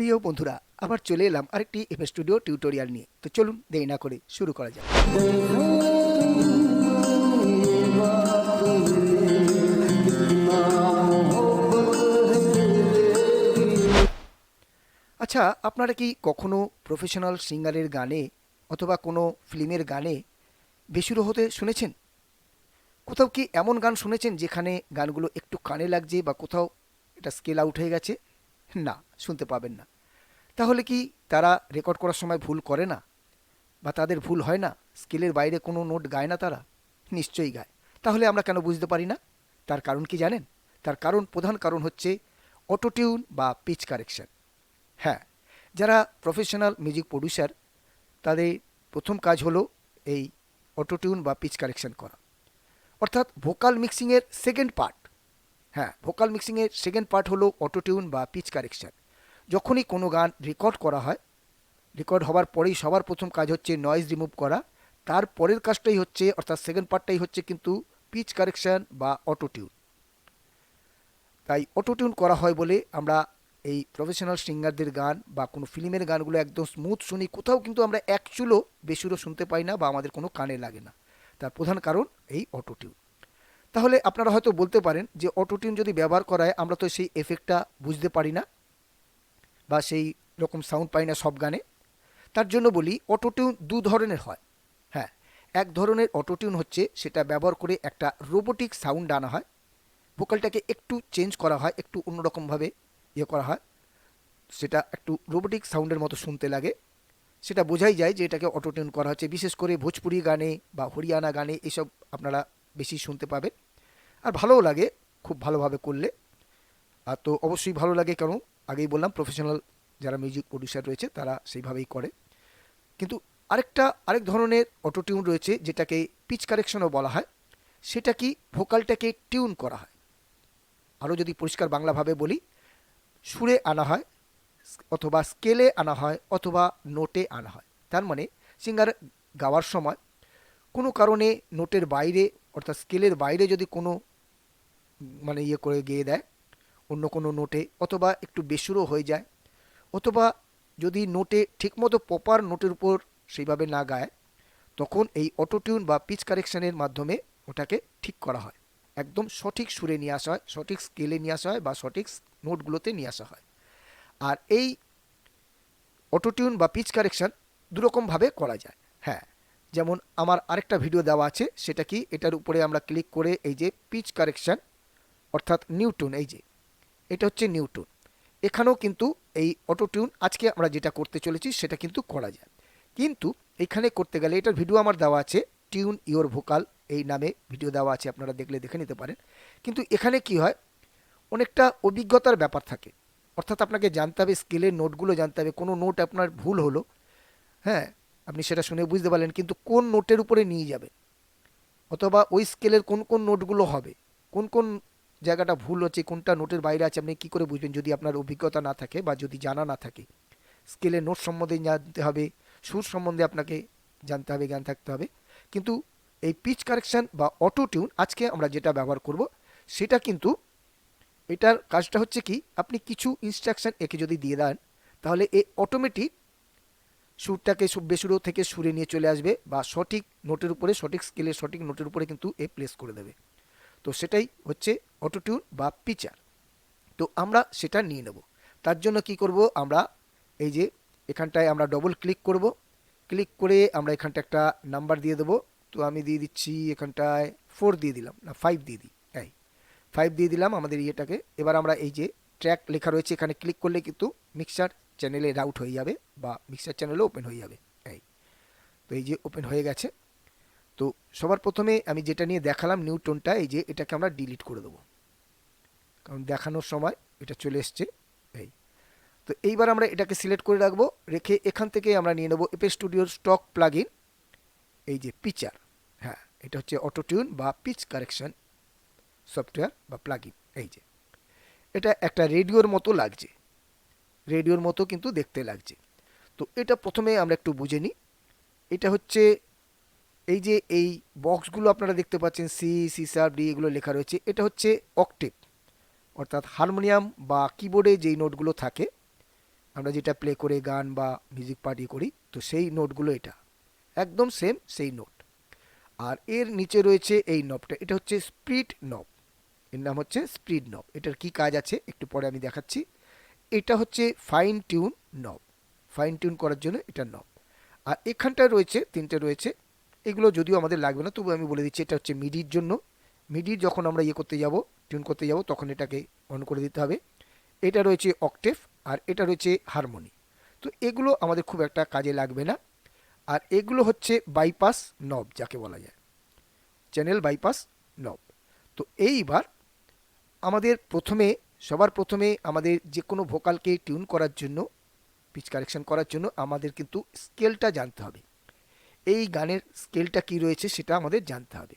প্রিয় বন্ধুরা, আবার চলে এলাম আরেকটি এফ স্টুডিও টিউটোরিয়াল নিয়ে। তো চলুন দেরি না করে শুরু করা যাক। আচ্ছা আপনারা কি কখনো প্রফেশনাল সিঙ্গারের গানে অথবা কোনো ফিল্মের গানে বেসুরো হতে শুনেছেন? কোথাও কি এমন গান শুনেছেন যেখানে গানগুলো একটু কানে লাগছে বা কোথাও এটা স্কেল আউট হয়ে গেছে? না, শুনতে পাবেন না। তাহলে কি তারা রেকর্ড করার সময় ভুল করে না? বা তাদের ভুল হয় না? স্কেলের বাইরে কোনো নোট গায় না তারা? নিশ্চয়ই গায়। তাহলে আমরা কেন বুঝতে পারি না? তার কারণ কি জানেন? তার কারণ, প্রধান কারণ হচ্ছে অটোটিউন বা পিচ কারেকশন হ্যাঁ যারা প্রফেশনাল মিউজিক প্রডিউসার তাদের প্রথম কাজ হলো এই অটোটিউন বা পিচ কারেকশন করা। অর্থাৎ ভোকাল মিক্সিংয়ের সেকেন্ড পার্ট হ্যাঁ ভোকাল মিক্সিংয়ের সেকেন্ড পার্ট হলো অটোটিউন বা পিচ কারেকশন যখনই কোনো গান রেকর্ড করা হয় রেকর্ড হওয়ার পরেই সবার প্রথম কাজ হচ্ছে নয়েজ রিমুভ করা। তার পরের কাজটাই হচ্ছে, অর্থাৎ সেকেন্ড পার্টটাই হচ্ছে কিন্তু পিচ কারেকশন বা অটোটিউন তাই অটোটিউন করা হয় বলে আমরা এই প্রফেশনাল সিঙ্গারদের গান বা কোনো ফিল্মের গানগুলো একদম স্মুথ শুনি, কোথাও কিন্তু আমরা চুলো বেসুরো শুনতে পাই না বা আমাদের কোনো কানে লাগে না। তার প্রধান কারণ এই অটোটিউন তাহলে আপনারা হয়তো বলতে পারেন যে অটোটিউন যদি ব্যবহার করায় আমরা তো সেই এফেক্টটা বুঝতে পারি না বা সেই রকম সাউন্ড পাই না সব গানে। তার জন্য বলি অটোটিউন দু ধরনের হয়। হ্যাঁ এক ধরনের অটোটিউন হচ্ছে সেটা ব্যবহার করে একটা রোবোটিক সাউন্ড আনা হয়। ভোকালটাকে একটু চেঞ্জ করা হয়, একটু অন্যরকমভাবে ইয়ে করা হয়। সেটা একটু রোবোটিক সাউন্ডের মতো শুনতে লাগে। সেটা বোঝাই যায় যে এটাকে অটোটিউন করা হচ্ছে। বিশেষ করে ভোজপুরি গানে বা হরিয়ানা গানে এসব আপনারা বেশি শুনতে পাবেন আর ভালোও লাগে, খুব ভালোভাবে করলে। আর তো অবশ্যই ভালো লাগে, কারণ আগেই বললাম প্রফেশনাল যারা মিউজিক প্রডিউসার রয়েছে, তারা সেইভাবেই করে। কিন্তু আরেকটা, আরেক ধরনের অটোটিউন রয়েছে, যেটাকে পিচ কারেকশনও বলা হয়। সেটা কি ভোকালটাকে টিউন করা হয়? আরও যদি পরিষ্কার বাংলাভাবে বলি, সুরে আনা হয়, অথবা স্কেলে আনা হয়, অথবা নোটে আনা হয়। তার মানে সিঙ্গার গাওয়ার সময় কোনো কারণে নোটের বাইরে অর্থাৎ স্কেলের বাইরে যদি কোনো মানে ইয়ে করে গিয়ে দেয়, অন্য কোনো নোটে অথবা একটু বেসুরও হয়ে যায়, অথবা যদি নোটে ঠিকমতো প্রপার নোটের উপর সেইভাবে না গায়, তখন এই অটোটিউন বা পিচ কারেকশানের মাধ্যমে ওটাকে ঠিক করা হয়। একদম সঠিক সুরে নিয়ে আসা হয়, সঠিক স্কেলে নিয়ে আসা হয় বা সঠিক নোটগুলোতে নিয়ে আসা হয়। আর এই অটোটিউন বা পিচ কারেকশন দুরকমভাবে করা যায়। হ্যাঁ যেমন আমার আরেকটা ভিডিও দেওয়া আছে, সেটা কি? এটার উপরে আমরা ক্লিক করে এই যে পিচ কারেকশন অর্থাৎ নিউটন এই যে। এটা হচ্ছে নিউটন এখানেও কিন্তু এই অটোটিউন আজকে আমরা যেটা করতে চলেছি, সেটা কিন্তু করা যায়। কিন্তু এখানে করতে গেলে এটার ভিডিও আমার দেওয়া আছে টিউন ইওর ভোকাল এই নামে ভিডিও দেওয়া আছে, আপনারা দেখলে দেখে নিতে পারেন। কিন্তু এখানে কি হয়? অনেকটা অভিজ্ঞতার ব্যাপার থাকে। অর্থাৎ আপনাকে জানতে হবে স্কেলের নোটগুলো জানতে হবে, কোনো নোট আপনার ভুল হলো হ্যাঁ? আপনি সেটা শুনে বুঝতে পারলেন কিন্তু কোন নোটের উপরে নিয়ে যাবে? অথবা ওই স্কেলের কোন কোন নোটগুলো হবে? কোন কোন জায়গাটা ভুল হচ্ছে? কোনটা নোটের বাইরে আছে? আপনি কী করে বুঝবেন যদি আপনার অভিজ্ঞতা না থাকে বা যদি জানা না থাকে? স্কেলের নোট সম্বন্ধে জানতে হবে, সুর সম্বন্ধে আপনাকে জানতে হবে, জ্ঞান থাকতে হবে। কিন্তু এই পিচ কারেকশন বা অটো টিউন আজকে আমরা যেটা ব্যবহার করব, সেটা কিন্তু এটার কাজটা হচ্ছে কি, আপনি কিছু ইনস্ট্রাকশন একে যদি দিয়ে দেন, তাহলে এ অটোমেটিক সুরটাকে বেসুরো থেকে সুরে নিয়ে চলে আসবে বা সঠিক নোটের উপরে, সঠিক স্কেলের সঠিক নোটের উপরে কিন্তু এ প্লেস করে দেবে। তো সেটাই হচ্ছে অটোটিউন বা পিচার তো আমরা সেটা নিয়ে নেব। তার জন্য কি করব আমরা, এই যে এখানটায় আমরা ডবল ক্লিক করব। ক্লিক করে আমরা এখানটা একটা নাম্বার দিয়ে দেবো। তো আমি দিয়ে দিচ্ছি এখানটায় ফোর দিয়ে দিলাম, না ফাইভ দিয়ে দিই, এই ফাইভ দিয়ে দিলাম আমাদের ইয়েটাকে। এবার আমরা এই যে ট্র্যাক লেখা রয়েছে, এখানে ক্লিক করলে কিন্তু মিক্সার চ্যানেলে রাউট হয়ে যাবে বা মিক্সার চ্যানেলে ওপেন হয়ে যাবে। এই। তো এই যে ওপেন হয়ে গেছে। তো সবার প্রথমে আমি যেটা নিয়ে দেখালাম নিউটনটা এই যে এটাকে আমরা ডিলিট করে দেবো। কারণ দেখানোর সময় এটা চলে এসছে। এই। তো এইবার আমরা এটাকে সিলেক্ট করে রাখব, রেখে এখান থেকে আমরা নিয়ে নেব এপে স্টুডিওর স্টক প্লাগ এই যে পিচার হ্যাঁ এটা হচ্ছে অটোটিউন বা পিচ কারেকশন সফটওয়্যার বা প্লাগ এই যে। এটা একটা রেডিওর মতো লাগছে। রেডিওর মতো কিন্তু দেখতে লাগছে। তো এটা প্রথমে আমরা একটু বুঝে নিই। এটা হচ্ছে এই যে এই বক্সগুলো আপনারা দেখতে পাচ্ছেন সি সি সার ডি এগুলো লেখা রয়েছে, এটা হচ্ছে অকটেপ অর্থাৎ হারমোনিয়াম বা কিবোর্ডে যেই নোটগুলো থাকে, আমরা যেটা প্লে করে গান বা মিউজিক পার্টি করি, তো সেই নোটগুলো এটা। একদম সেম সেই নোট। আর এর নিচে রয়েছে এই নবটা এটা হচ্ছে স্প্রিড নব এর নাম হচ্ছে স্প্রিড নব এটার কি কাজ আছে, একটু পরে আমি দেখাচ্ছি। এটা হচ্ছে fine tune knob fine tune করার জন্য এটা নব আর এখানটায় রয়েছে, তিনটে রয়েছে। এগুলো যদিও আমাদের লাগবে না তবু আমি বলে দিচ্ছি, এটা হচ্ছে মিডির জন্য। মিডির যখন আমরা ইয়ে করতে যাব টিউন করতে যাব, তখন এটাকে অন করে দিতে হবে। এটা রয়েছে অকটেভ আর এটা রয়েছে হারমোনি তো এগুলো আমাদের খুব একটা কাজে লাগবে না। আর এগুলো হচ্ছে বাইপাস নব যাকে বলা যায়। চ্যানেল বাইপাস নব তো এইবার আমাদের প্রথমে সবার প্রথমে আমাদের যে কোনো ভোকালকে টিউন করার জন্য পিচ কারেকশন করার জন্য আমাদের কিন্তু স্কেলটা জানতে হবে। এই গানের স্কেলটা কি রয়েছে সেটা আমাদের জানতে হবে।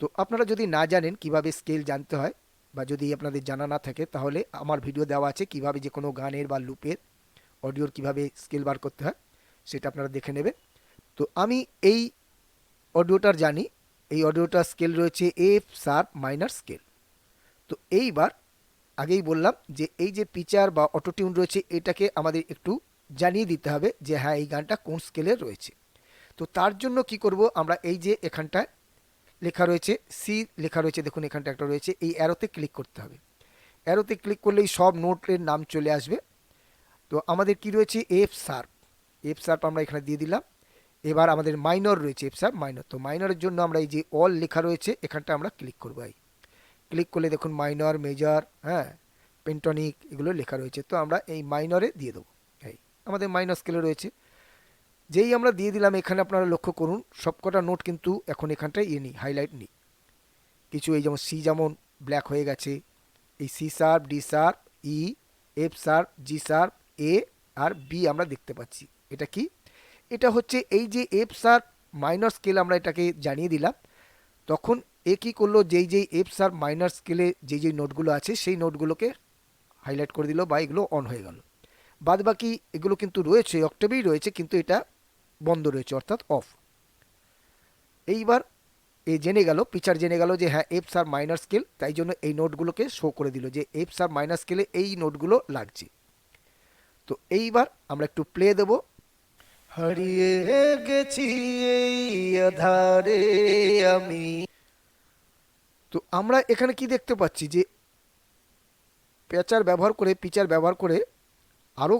তো আপনারা যদি না জানেন কীভাবে স্কেল জানতে হয় বা যদি আপনাদের জানা না থাকে, তাহলে আমার ভিডিও দেওয়া আছে কীভাবে যে কোনো গানের বা লুপের অডিওর কীভাবে স্কেল বার করতে হয়, সেটা আপনারা দেখে নেবেন। তো আমি এই অডিওটার জানি, এই অডিওটার স্কেল রয়েছে এফ শার্প মাইনার স্কেল তো এইবার আগেই বললাম যে এই যে পিচার বা অটোটিউন রয়েছে, এটাকে আমাদের একটু জানিয়ে দিতে হবে যে হ্যাঁ এই গানটা কোন স্কেলের রয়েছে। তো তার জন্য কি করব আমরা, এই যে এখানটায় লেখা রয়েছে সি লেখা রয়েছে, দেখুন এখানটা একটা রয়েছে, এই অ্যারোতে ক্লিক করতে হবে। অ্যারোতে ক্লিক করলেই সব নোটের নাম চলে আসবে। তো আমাদের কি রয়েছে এফ শার্প এফ শার্প আমরা এখানে দিয়ে দিলাম। এবার আমাদের মাইনর রয়েছে এফ শার্প মাইনর তো মাইনরের জন্য আমরা এই যে অল লেখা রয়েছে, এখানটা আমরা ক্লিক করব। এই ক্লিক করলে দেখুন মাইনর মেজর হ্যাঁ পেন্টনিক এগুলো লেখা রয়েছে। তো আমরা এই মাইনরে দিয়ে দেবো। এই, আমাদের মাইনর স্কেলে রয়েছে। যেই আমরা দিয়ে দিলাম, এখানে আপনারা লক্ষ্য করুন, সবকটা নোট কিন্তু এখন এখানটায় ইয়ে নেই হাইলাইট নেই। কিছু এই যেমন সি যেমন ব্ল্যাক হয়ে গেছে, এই C sharp D sharp E F sharp G sharp A R B আমরা দেখতে পাচ্ছি। এটা কি? এটা হচ্ছে এই যে এফ শার্প মাইনর স্কেল আমরা এটাকে জানিয়ে দিলাম, তখন এ কী করল? যেই যেই এফ শার্প মাইনার স্কেলে যেই যেই নোটগুলো আছে, সেই নোটগুলোকে হাইলাইট করে দিল বা এগুলো অন হয়ে গেল। বাদ বাকি এগুলো কিন্তু রয়েছে, অক্টোবেই রয়েছে, কিন্তু এটা বন্ধ রয়েছে, অর্থাৎ অফ এইবার এ জেনে গেল পিচার জেনে গেল যে হ্যাঁ এফ সার মাইনার স্কেল তাই জন্য এই নোটগুলোকে শো করে দিল যে এফ সার মাইনার স্কেলে এই নোটগুলো লাগছে। তো এইবার আমরা একটু প্লে দেব। হারিয়ে গেছি এই আধারে আমি। তো আমরা এখানে কি দেখতে পাচ্ছি? যে পেচার ব্যবহার করে, পিচার ব্যবহার করে আরও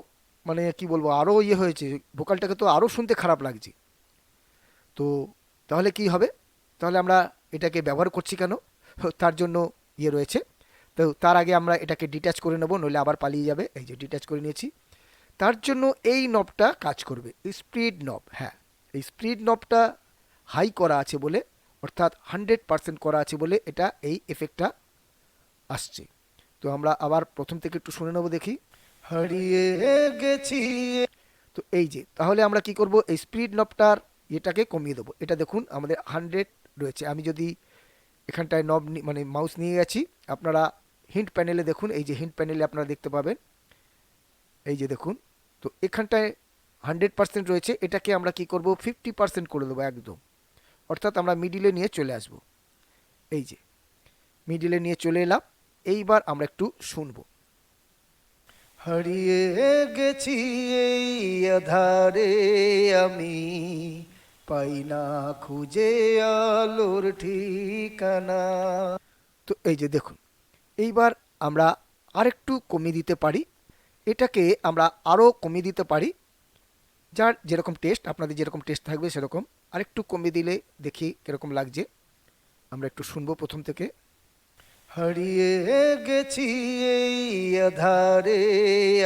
মানে কি বলব আরও ইয়ে হয়েছে, ভোকালটাকে তো আরও শুনতে খারাপ লাগছে। তো তাহলে কি হবে? তাহলে আমরা এটাকে ব্যবহার করছি কেন? তার জন্য ইয়ে রয়েছে। তো তার আগে আমরা এটাকে ডিট্যাচ করে নেব, নইলে আবার পালিয়ে যাবে। এই যে ডিট্যাচ করে নিয়েছি। তার জন্য এই নবটা কাজ করবে। স্পিড নব হ্যাঁ। এই স্পিড নবটা হাই করা আছে বলে অর্থাৎ হান্ড্রেড পারসেন্ট করা আছে বলে এটা এই এফেক্টটা আসছে। তো আমরা আবার প্রথম থেকে একটু শুনে নেব দেখি। হারিয়ে গেছি। তো এই যে, তাহলে আমরা কি করব? এই স্পিড নবটার এটাকে কমিয়ে দেবো। এটা দেখুন, আমাদের হান্ড্রেড রয়েছে। আমি যদি এখানটায় নব মানে মাউস নিয়ে গেছি, আপনারা হিন্ট প্যানেলে দেখুন। এই যে হিন্ট প্যানেলে আপনারা দেখতে পাবেন। এই যে দেখুন, তো এখানটায় হান্ড্রেড পার্সেন্ট রয়েছে। এটাকে আমরা কি করব? ফিফটি পার্সেন্ট করে দেবো একদম। অর্থাৎ আমরা মিডিলে নিয়ে চলে আসব। এই যে মিডিলে নিয়ে চলে এলাম এইবার আমরা একটু শুনব। হারিয়ে গেছি এই আধারে আমি পাই না খুঁজে আলোর ঠিকানা। তো এই যে দেখুন এইবার আমরা আরেকটু কমিয়ে দিতে পারি। এটাকে আমরা আরও কমিয়ে দিতে পারি। যার যেরকম টেস্ট আপনাদের যেরকম টেস্ট থাকবে সেরকম। আরেকটু কমিয়ে দিলে দেখি কীরকম লাগছে। আমরা একটু শুনব প্রথম থেকে। হারিয়ে গেছি এই আধারে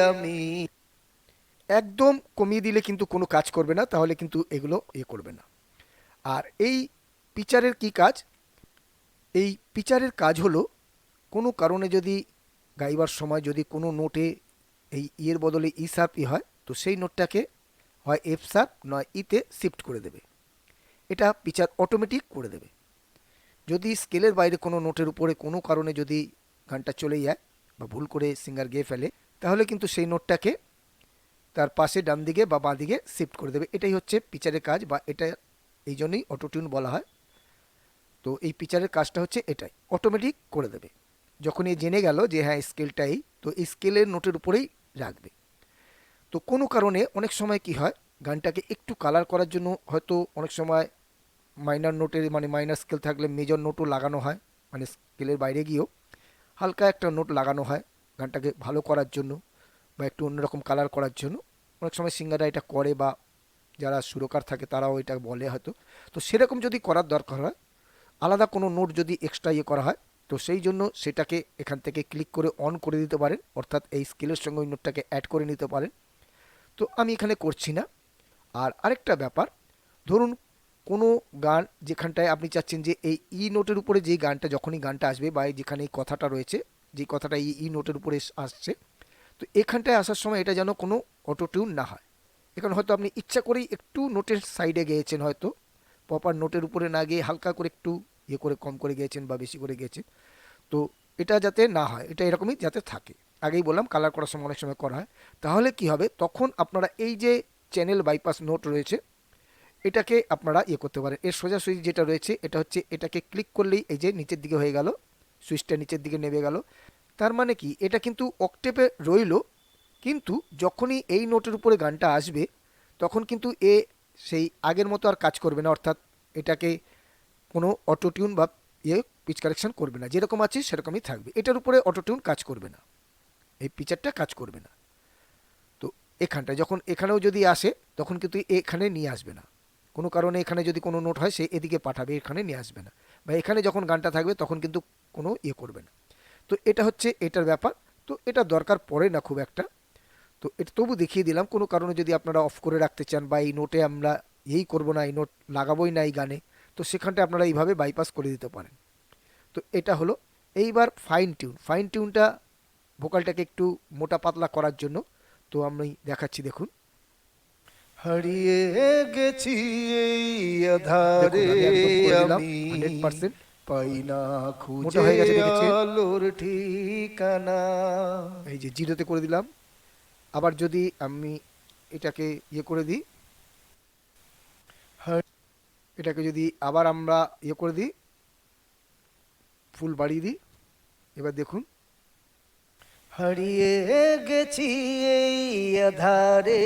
আমি। একদম কমিয়ে দিলে কিন্তু কোনো কাজ করবে না তাহলে কিন্তু এগুলো এ করবে না। আর এই পিচারের কি কাজ? এই পিচারের কাজ হলো কোনো কারণে যদি গাইবার সময় যদি কোনো নোটে এই ইয়ের বদলে ই শার্প ই হয় তো সেই নোটটাকে হয় এফ শার্প নয় ইতে শিফট করে দেবে। এটা পিচার অটোমেটিক করে দেবে। যদি স্কেলের বাইরে কোনো নোটের উপরে কোনো কারণে যদি গানটা চলে যায় বা ভুল করে সিঙ্গার গেয়ে ফেলে, তাহলে কিন্তু সেই নোটটাকে তার পাশে ডান দিকে বা বাঁ দিকে শিফট করে দেবে। এটাই হচ্ছে পিচারের কাজ বা এটা এই জন্যই অটোটিউন বলা হয়। তো এই পিচারের কাজটা হচ্ছে এটাই অটোমেটিক করে দেবে। যখন এ জেনে গেল যে হ্যাঁ স্কেলটাই তো এই স্কেলের নোটের উপরেই রাখবে। তো কোনো কারণে অনেক সময় কি হয় গানটাকে একটু কালার করার জন্য হয়তো অনেক সময় মাইনার নোটের মানে মাইনার স্কেল থাকলে মেজর নোটও লাগানো হয় মানে স্কেলের বাইরে গিয়েও। হালকা একটা নোট লাগানো হয় গানটাকে ভালো করার জন্য বা একটু অন্যরকম কালার করার জন্য। অনেক সময় সিঙ্গাররা এটা করে বা যারা সুরকার থাকে তারাও এটা বলে হয়তো। তো সেরকম যদি করার দরকার হয়, আলাদা কোনো নোট যদি এক্সট্রা ইয়ে করা হয়, তো সেই জন্য সেটাকে এখান থেকে ক্লিক করে অন করে দিতে পারেন, অর্থাৎ এই স্কেলের সঙ্গে ওই নোটটাকে অ্যাড করে নিতে পারেন। তো আমি এখানে করছি না। আর আরেকটা ব্যাপার, ধরুন কোনো গান যেখানটায় আপনি চাচ্ছেন যে এই ই নোটের উপরে যেই গানটা, যখনই গানটা আসবে বা এই যেখানে এই কথাটা রয়েছে যে কথাটা এই ই নোটের উপরে আসছে, তো এখানটায় আসার সময় এটা যেন কোনো অটো টিউন না হয়। এখানে হয়তো আপনি ইচ্ছা করেই একটু নোটের সাইডে গিয়েছেন হয়তো প্রপার নোটের উপরে না গিয়ে হালকা করে একটু ইয়ে করে কম করে গিয়েছেন বা বেশি করে গিয়েছেন, তো এটা যাতে না হয়, এটা এরকমই যাতে থাকে। আগেই বললাম কালার করার সময় অনেক সময় করা হয়। তাহলে কি হবে? তখন আপনারা এই যে চ্যানেল বাইপাস নোট রয়েছে। এটাকে আপনারা ইয়ে করতে পারেন। এর সোজাসুজি যেটা রয়েছে, এটা হচ্ছে এটাকে ক্লিক করলেই এই যে নিচের দিকে হয়ে গেল সুইচটা নিচের দিকে নেমে গেল। তার মানে কি? এটা কিন্তু অকটেপে রইল, কিন্তু যখনই এই নোটের উপরে গানটা আসবে, তখন কিন্তু এ সেই আগের মতো আর কাজ করবে না, অর্থাৎ এটাকে কোনো অটোটিউন বা ইয়ে পিচ কারেকশন করবে না। যেরকম আছে সেরকমই থাকবে। এটার উপরে অটোটিউন কাজ করবে না। এই পিচারটা কাজ করবে না। এখানটা যখন এখানেও যদি আসে, তখন কিন্তু এখানে নিয়ে আসবে না। কোনো কারণে এখানে যদি কোনো নোট হয়, সে এদিকে পাঠাবে, এখানে নিয়ে আসবে না। বা এখানে যখন গানটা থাকবে, তখন কিন্তু কোনো ইয়ে করবে না। তো এটা হচ্ছে এটার ব্যাপার। তো এটা দরকার পড়ে না খুব একটা। তো এটা তবু দেখিয়ে দিলাম, কোনো কারণে যদি আপনারা অফ করে রাখতে চান বা এই নোটে আমরা এই করব না, এই নোট লাগাবোই না এই গানে, তো সেখানটা আপনারা এইভাবে বাইপাস করে দিতে পারেন। তো এটা হলো। এইবার ফাইন টিউন ফাইন টিউনটা ভোকালটাকে একটু মোটা পাতলা করার জন্য তো আমি দেখাচ্ছি দেখুন। হারিয়ে গেছি এই আধারে আমি একদম করে দিলাম, আমি 100% পাই না খুঁজে হয়ে গেছে দেখেছেন? আলোর ঠিকানা। এই যে জিরোতে করে দিলাম। আবার যদি আমি এটাকে ইয়ে করে দিই এটাকে যদি আবার আমরা ইয়ে করে দিই ফুল বাড়িয়ে দিই এবার দেখুন। হারিয়ে গেছি এই আধারে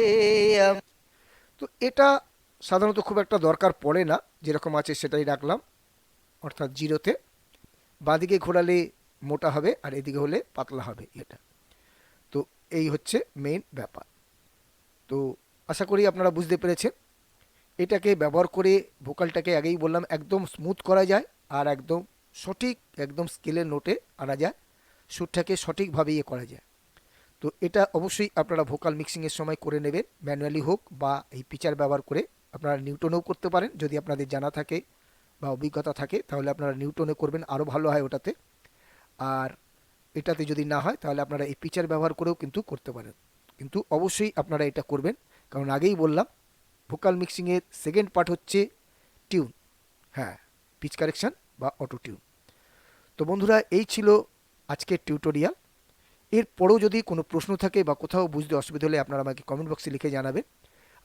তো এটা সাধারণত খুব একটা দরকার পড়ে না, যেরকম আছে সেটাই রাখলাম, অর্থাৎ জিরোতে। বাঁদিকে ঘোরালে মোটা হবে আর এদিকে হলে পাতলা হবে এটা। তো এই হচ্ছে মেইন ব্যাপার। তো আশা করি আপনারা বুঝতে পেরেছেন। এটাকে ব্যবহার করে ভোকালটাকে আগেই বললাম, একদম স্মুথ করা যায় আর একদম সঠিক, একদম স্কেলের নোটে আনা যায়। সুরটাকে সঠিকভাবে ইয়ে করা যায়। তো এটা অবশ্যই আপনারা ভোকাল মিক্সিংয়ের সময় করে নেবেন ম্যানুয়ালি হোক বা এই পিচার ব্যবহার করে আপনারা নিউটনেও করতে পারেন। যদি আপনাদের জানা থাকে বা অভিজ্ঞতা থাকে, তাহলে আপনারা নিউটনে করবেন, আরও ভালো হয় ওটাতে। আর এটাতে যদি না হয়, তাহলে আপনারা এই পিচার ব্যবহার করেও কিন্তু করতে পারেন। কিন্তু অবশ্যই আপনারা এটা করবেন। কারণ আগেই বললাম ভোকাল মিক্সিংয়ের সেকেন্ড পার্ট হচ্ছে টিউন হ্যাঁ পিচ কারেকশন বা অটো টিউন তো বন্ধুরা, এই ছিল আজকের টিউটোরিয়াল এরপরেও যদি কোনো প্রশ্ন থাকে বা কোথাও বুঝতে অসুবিধা হলে আপনারা আমাকে কমেন্ট বক্সে লিখে জানাবেন।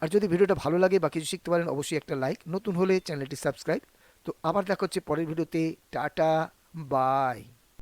আর যদি ভিডিওটা ভালো লাগে বা কিছু শিখতে পারেন, অবশ্যই একটা লাইক নতুন হলে চ্যানেলটি সাবস্ক্রাইব তো আবার দেখা হচ্ছে পরের ভিডিওতে। Tata bye